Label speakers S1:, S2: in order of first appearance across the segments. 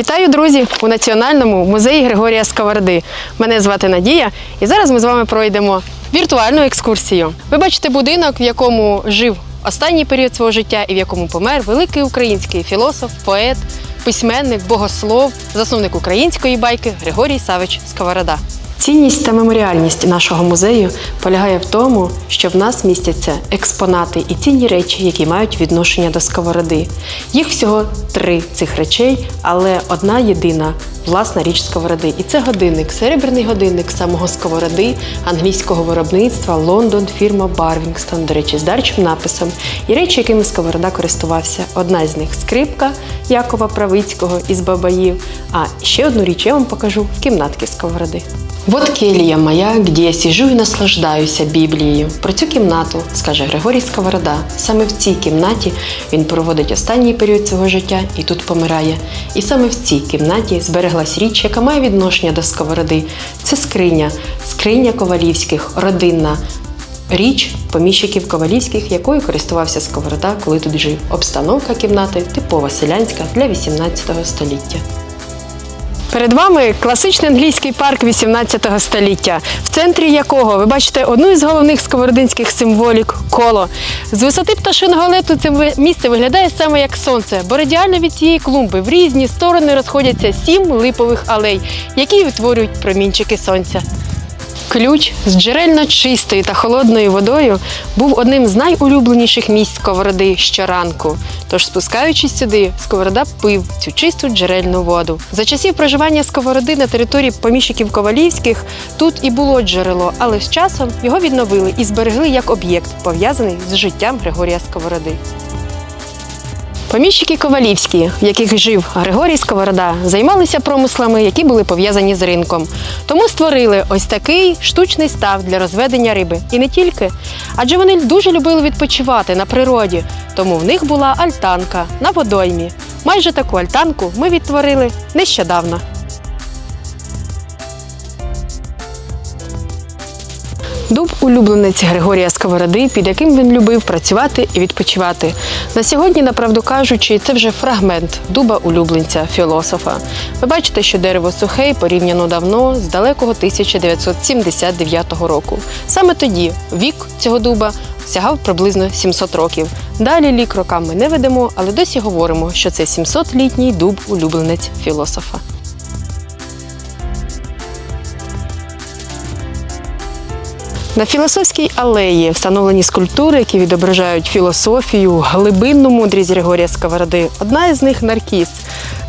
S1: Вітаю, друзі, у Національному музеї Григорія Сковарди. Мене звати Надія, і зараз ми з вами пройдемо віртуальну екскурсію. Ви бачите будинок, в якому жив останній період свого життя і в якому помер великий український філософ, поет, письменник, богослов, засновник української байки Григорій Савич Сковорода. Цінність та меморіальність нашого музею полягає в тому, що в нас містяться експонати і цінні речі, які мають відношення до сковороди. Їх всього три цих речей, але одна єдина власна річ сковороди. І це годинник, серебряний годинник самого сковороди англійського виробництва Лондон, фірма Барвінгстон, до речі, з дарчим написом. І речі, якими сковорода користувався. Одна з них скрипка Якова Правицького із Бабаїв. А ще одну річ я вам покажу кімнатки сковороди. Вот келья моя, где я сижу і наслаждаюся Біблією. Про цю кімнату скаже Григорій Сковорода. Саме в цій кімнаті він проводить останній період свого життя і тут помирає. І саме в цій кімнаті збереглась річ, яка має відношення до сковороди. Це скриня, скриня ковалівських, родинна. Річ поміщиків ковалівських, якою користувався Сковорода, коли тут жив. Обстановка кімнати типова селянська для 18 століття. Перед вами класичний англійський парк 18 століття, в центрі якого ви бачите одну із головних сковородинських символік коло. З висоти пташиного лету це місце виглядає саме як сонце, бо радіально від цієї клумби в різні сторони розходяться сім липових алей, які утворюють промінчики сонця. Ключ з джерельно чистою та холодною водою був одним з найулюбленіших місць сковороди щоранку. Тож, спускаючись сюди, сковорода пив цю чисту джерельну воду. За часів проживання сковороди на території поміщиків ковалівських тут і було джерело, але з часом його відновили і зберегли як об'єкт, пов'язаний з життям Григорія Сковороди. Поміщики ковалівські, в яких жив Григорій Сковорода, займалися промислами, які були пов'язані з ринком. Тому створили ось такий штучний став для розведення риби. І не тільки. Адже вони дуже любили відпочивати на природі, тому в них була альтанка на водоймі. Майже таку альтанку ми відтворили нещодавно. Дуб улюбленець Григорія Сковороди, під яким він любив працювати і відпочивати. На сьогодні, направду кажучи, це вже фрагмент дуба улюбленця філософа. Ви бачите, що дерево сухе і порівняно давно, з далекого 1979 року. Саме тоді вік цього дуба сягав приблизно 700 років. Далі лік рокам ми не ведемо, але досі говоримо, що це 700-літній дуб улюбленець філософа. На філософській алеї встановлені скульптури, які відображають філософію, глибинну мудрість Григорія Сковороди. Одна із них наркіс.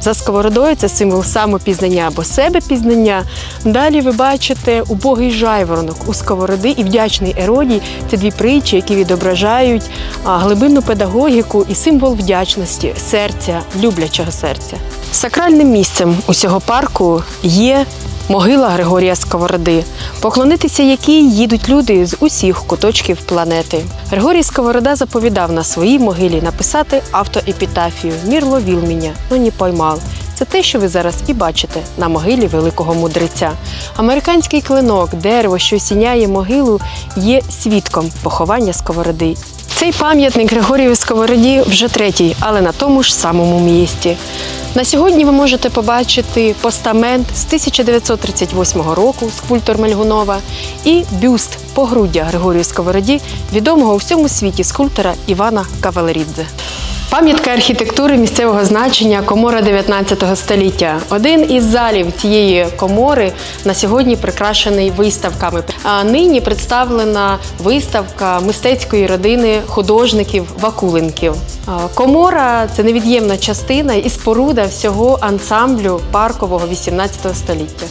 S1: За сковородою це символ самопізнання або себе пізнання. Далі ви бачите убогий жайворонок у сковороди і вдячний еродій. Це дві притчі, які відображають глибинну педагогіку і символ вдячності, серця, люблячого серця. Сакральним місцем усього парку є Могила Григорія Сковороди, поклонитися якій їдуть люди з усіх куточків планети. Григорій Сковорода заповідав на своїй могилі написати автоепітафію Мірло віл мене, но не поймав. Це те, що ви зараз і бачите на могилі великого мудреця. Американський клинок, дерево, що осіняє могилу, є свідком поховання сковороди. Цей пам'ятник Григорію Сковороді вже третій, але на тому ж самому місці. На сьогодні ви можете побачити постамент з 1938 року скульптор Мельгунова і бюст погруддя Григорію Сковороді, відомого у всьому світі скульптора Івана Кавалерідзе. Пам'ятка архітектури місцевого значення комора 19 століття. Один із залів цієї комори на сьогодні прикрашений виставками. А нині представлена виставка мистецької родини художників Вакуленків. Комора це невід'ємна частина і споруда всього ансамблю паркового 18 століття.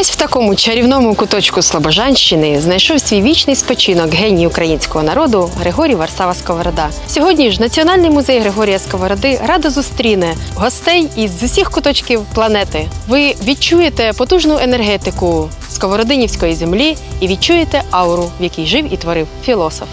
S1: Ось в такому чарівному куточку Слобожанщини знайшов свій вічний спочинок геній українського народу Григорій Варсава Сковорода. Сьогодні ж Національний музей Григорія Сковороди радо зустріне гостей із усіх куточків планети. Ви відчуєте потужну енергетику сковородинівської землі і відчуєте ауру, в якій жив і творив філософ.